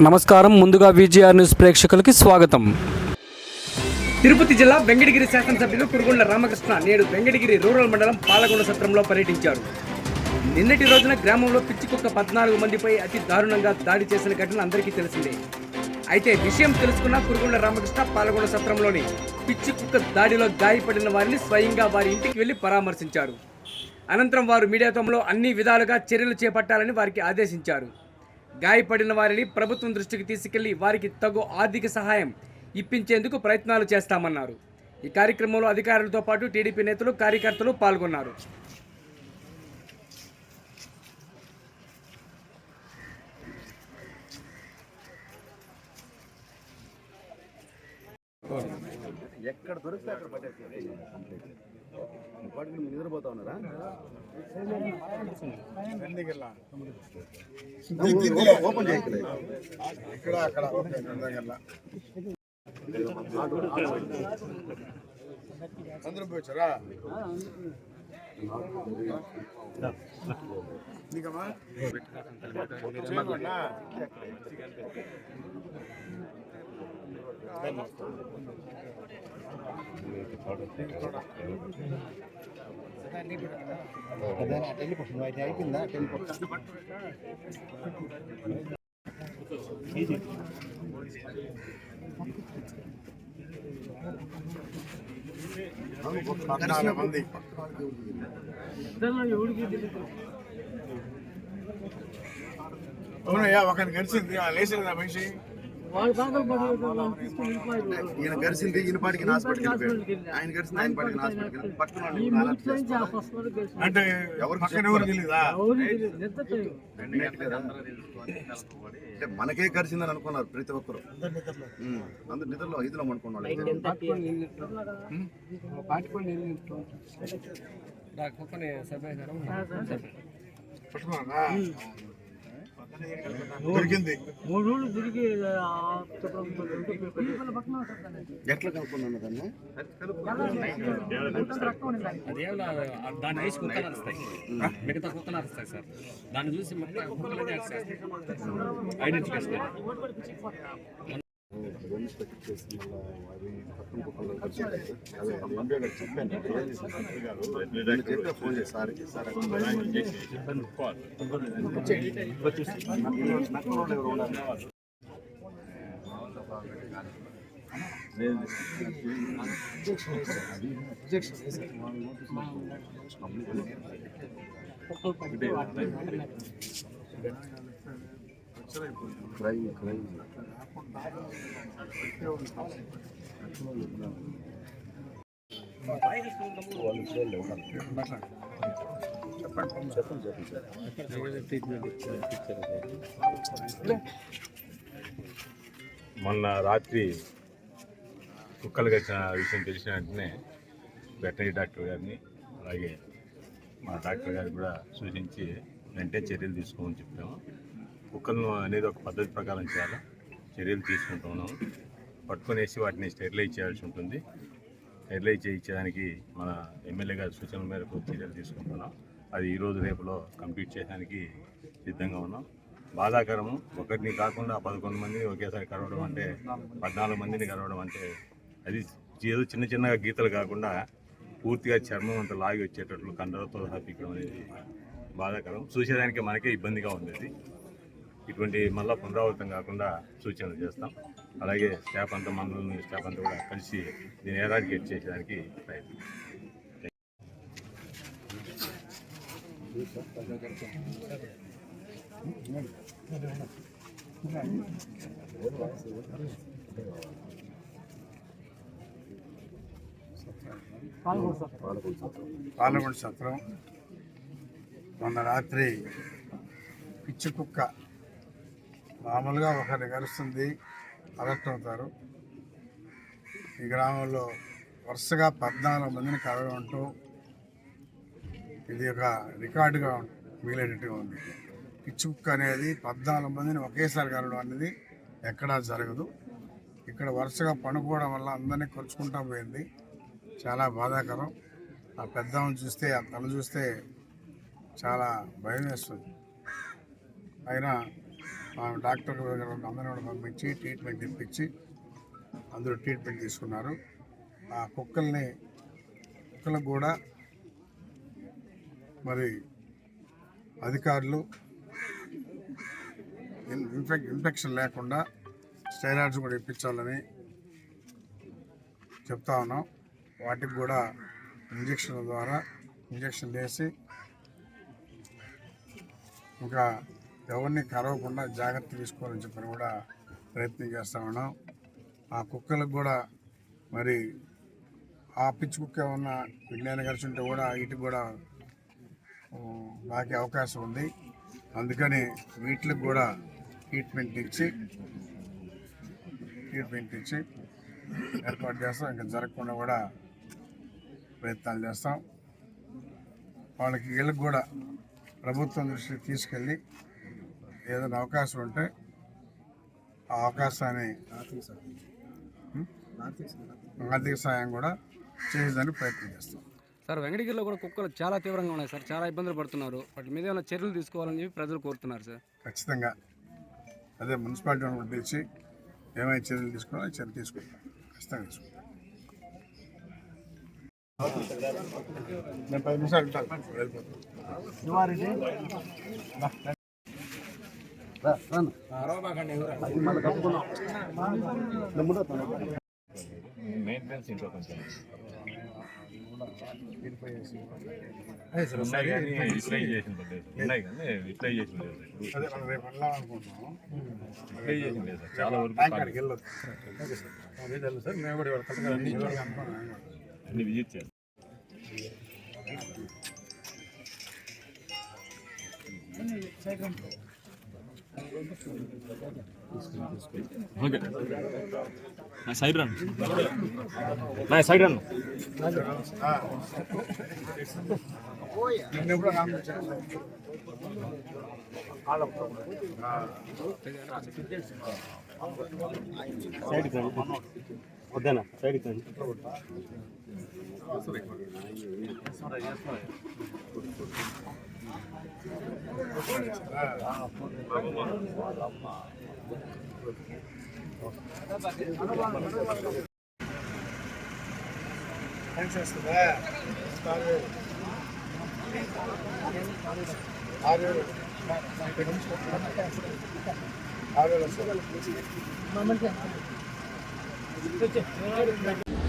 నమస్కారం. ముందుగా VGR news ప్రేక్షకులకి స్వాగతం. తిరుపతి జిల్లా వెంకటగిరి శాసనసభ్యులు కురుగుండ్ల రామకృష్ణ నేడు వెంకటగిరి రూరల్ మండలం పాలగొండ సత్రంలో పర్యటించారు. నిన్నటి రోజున గ్రామంలో పిచ్చి కుక్క పద్నాలుగు మందిపై అతి దారుణంగా దాడి చేసిన ఘటన అందరికీ తెలిసిందే. అయితే విషయం తెలుసుకున్న కురుగుండ్ల రామకృష్ణ పాలగొండ సత్రంలోని పిచ్చి కుక్క దాడిలో గాయపడిన వారిని స్వయంగా వారి ఇంటికి వెళ్ళి పరామర్శించారు. అనంతరం వారు మీడియాతో అన్ని విధాలుగా చర్యలు చేపట్టాలని వారికి ఆదేశించారు. గాయపడిన వారిని ప్రభుత్వం దృష్టికి తీసుకెళ్ళి వారికి తగు ఆర్థిక సహాయం ఇప్పించేందుకు ప్రయత్నాలు చేస్తామన్నారు. ఈ కార్యక్రమంలో అధికారులతో పాటు టీడీపీ నేతలు కార్యకర్తలు పాల్గొన్నారు. ఎక్కడ దొరికితే అక్కడ పట్టేస్తారు ఇప్పటికి మీరు నిద్రపోతా ఉన్నారా ఓపెన్ చేయట్లేదు ఇక్కడ అక్కడ ఓకే రెండగల్లా అందరూ పోవచ్చారా నీకమ్మా చేయకుండా పద్నాలుగు మంది అవునయ్యా ఒకరిని గడిచింది. ఆ లేచింది ఆ మనిషి. ఈయన గరిసింది ఈయన పాటికి హాస్పిటల్కి వెళ్ళిపోయాడు. ఆయన గరిసింది ఆయన పాటికి హాస్పిటల్కి. అంటే పక్కన ఎవరు. అంటే మనకే కలిసిందని అనుకున్నారు ప్రతి ఒక్కరు. అందరు నిద్రలో. ఇదిలో అనుకున్నాడు దొరికింది. మూడు రోజులు తిరిగి ఎట్లా కనుక్కున్నాను దాన్ని? అదేం దాన్ని వేసి కుక్కలు అరుస్తాయి. మిగతా కుక్కలు అరుస్తాయి సార్. దాన్ని చూసి మొత్తం అరుస్తాయి. ఐడెంటిఫికేషన్. బోనస్ పెట్టించేసి మళ్ళీ అవి పక్కన కుక్కలు కలిసి అదే ఎంపీ గారు చెప్పాను నేను చెప్పా ఫోన్ చేసి సార్ సార్ మొన్న రాత్రి కుక్కలు కట్టిన విషయం తెలిసిన వెంటనే వెటనరీ డాక్టర్ గారిని అలాగే మా డాక్టర్ గారిని కూడా సూచించి వెంటనే చర్యలు తీసుకోమని చెప్పాము. కుక్కలను అనేది ఒక పద్ధతి ప్రకారం చేయాలి? చర్యలు తీసుకుంటున్నాము పట్టుకునేసి వాటిని స్టెరిలైజ్ చేయాల్సి ఉంటుంది. స్టెరిలైజ్ చేయించడానికి మన ఎమ్మెల్యే గారి సూచనల మేరకు చర్యలు తీసుకుంటున్నాం అది ఈరోజు రేపులో కంప్లీట్ చేయడానికి సిద్ధంగా ఉన్నాం. బాధాకరము ఒకటిని కాకుండా పదకొండు మందిని ఒకేసారి కలవడం అంటే పద్నాలుగు మందిని కలవడం అంటే అది ఏదో చిన్న చిన్నగా గీతలు కాకుండా పూర్తిగా చర్మం అంత లాగి వచ్చేటట్లు కండలతో సహా అనేది బాధాకరం. చూసేదానికి మనకే ఇబ్బందిగా ఉంది ఇటువంటి మళ్ళా పునరావృతం కాకుండా సూచనలు చేస్తాం. అలాగే స్టాఫ్ అంతా మందులని స్టాఫ్ అంతా కూడా కలిసి దీన్ని ఎరాడికేట్ చేసేదానికి ప్రయత్నం. పాలకొండ సత్రం. మొన్న రాత్రి పిచ్చి కుక్క మామూలుగా ఒకరిని కలుస్తుంది అలర్ట్ అవుతారు. ఈ గ్రామంలో వరుసగా పద్నాలుగు మందిని కలగంటూ ఇది ఒక రికార్డుగా మిగిలేటట్టుగా ఉంది. పిచ్చి కుక్క అనేది పద్నాలుగు మందిని ఒకేసారి కలవడం అనేది ఎక్కడా జరగదు. ఇక్కడ వరుసగా పనుకోవడం వల్ల అందరినీ కొలుచుకుంటా పోయింది. చాలా బాధాకరం. ఆ పెద్దమ్మని చూస్తే ఆ తల చూస్తే చాలా భయం వేస్తుంది. అయినా ఆమె డాక్టర్ దగ్గర అందరిని కూడా పంపించి ట్రీట్మెంట్ ఇప్పించి అందరూ ట్రీట్మెంట్ తీసుకున్నారు. ఆ కుక్కల్ని కుక్కలకు కూడా మరి అధికారులు ఇన్ఫెక్ ఇన్ఫెక్షన్ లేకుండా స్టైరాయిడ్స్ కూడా ఇప్పించాలని చెప్తా ఉన్నాం. వాటికి కూడా ఇంజక్షన్ల ద్వారా ఇంజక్షన్ వేసి ఇంకా ఎవరిని కరవకుండా జాగ్రత్త తీసుకోవాలని చెప్పని కూడా ప్రయత్నం చేస్తా ఉన్నాం. ఆ కుక్కలకు కూడా మరి ఆ పిచ్చి కుక్క ఉన్న విజ్ఞాన కలిసి ఉంటే కూడా వీటికి కూడా ఉమ్, అవకాశం ఉంది. అందుకని వీటికి కూడా ట్రీట్మెంట్ ఇచ్చి ట్రీట్మెంట్ ఇచ్చి ఏర్పాటు చేస్తాం. ఇంకా జరగకుండా కూడా ప్రయత్నాలు చేస్తాం. వాళ్ళకి వీళ్ళకి కూడా ప్రభుత్వం దృష్టికి తీసుకెళ్ళి ఏదైనా అవకాశం ఉంటే ఆ అవకాశాన్ని? ఆర్థిక సాయం కూడా చేయడానికి ప్రయత్నం చేస్తాం. సార్ వెంకటగిరిలో కూడా కుక్కలు చాలా తీవ్రంగా ఉన్నాయి సార్. చాలా ఇబ్బందులు పడుతున్నారు. వాటి మీద ఏమైనా చర్యలు తీసుకోవాలని చెప్పి ప్రజలు కోరుతున్నారు సార్. ఖచ్చితంగా. అదే మున్సిపాలిటీ పిలిచి ఏమైనా చర్యలు తీసుకోవాలో చర్య తీసుకుంటాం. ఖచ్చితంగా తీసుకుంటాం. నేను పది నిమిషాలు ఉంటాను. వెళ్ళిపోతాను. మెయింటెనెన్స్ ఇంట్లో కొంచెం ఉన్నాయి కానీ యూటిలైజేషన్ లేదు ఉన్నాయి కానీ యూటిలైజేషన్ లేదు అదే రేపు యూటిలైజేషన్ లేదు సార్ చాలా వరకు సార్ మేము కూడా అన్ని విజిట్ చేయాలి ఓకే. నా సైడ్ రన్ నా సైడ్ రన్ కాంపించాను వద్దనా సైడ్ కండి థ్యాంక్స్ ఆరు వేలు ఆరు Thank you.